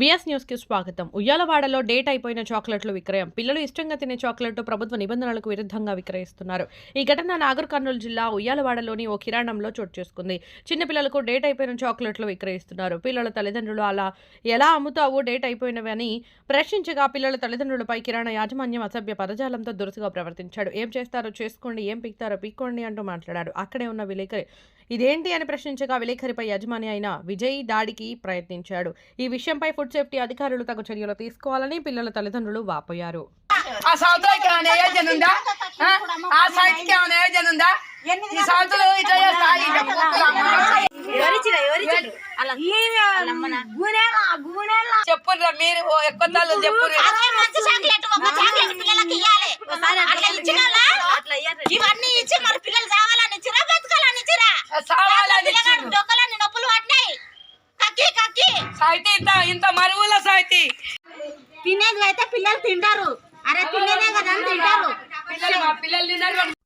VS న్యూస్కి స్వాగతం. ఉయ్యాలవాడలో date అయిపోయిన చాక్లెట్లు విక్రయం. పిల్లలు ఇష్టంగా తినే చాక్లెట్ ప్రభుత్వ నిబంధనలకు విరుద్ధంగా విక్రయిస్తున్నారు. ఈ ఘటన నాగర్ కర్నూలు జిల్లా ఉయ్యాలవాడలోని ఓ కిరాణంలో చోటు చేసుకుంది. చిన్న పిల్లలకు డేట్ అయిపోయిన చాక్లెట్లు విక్రయిస్తున్నారు. పిల్లల తల్లిదండ్రులు అలా ఎలా అమ్ముతావు డేట్ అయిపోయినవి అని ప్రశ్నించగా పిల్లల తల్లిదండ్రులపై కిరాణా యాజమాన్యం అసభ్య పదజాలంతో దురుసుగా ప్రవర్తించాడు. ఏం చేస్తారో చేసుకోండి ఏం పీక్తారో పీక్కోండి అంటూ మాట్లాడాడు అక్కడే ఉన్న విలేకరి ఇదేంటి అని ప్రశ్నించగా విలేకరిపై యజమాని అయిన విజయ్ దాడికి ప్రయత్నించాడు. ఈ విషయంపై ఫుడ్ సేఫ్టీ అధికారులు తగు చర్యలు తీసుకోవాలని పిల్లల తల్లిదండ్రులు వాపోయారు. ఆ ఏమైనా ఉందా? సైట్కి ఏమైనా ఉందా? ఈ ఇట్లా. చెప్పుర్రా మీరు ఎక్కువ చెప్పుర్రు? ఇవన్నీ ఇచ్చి మరి డొక్కలని నొప్పులు పట్టినాయి. కక్కి కక్కి. సాయితీ ఇంత ఇంత మరుగుల సాయితీ. తినేది అయితే పిల్లలు తింటారు. అరే తినేదే కదా తింటారు. పిల్లలు పిల్లలు తిన్నారు.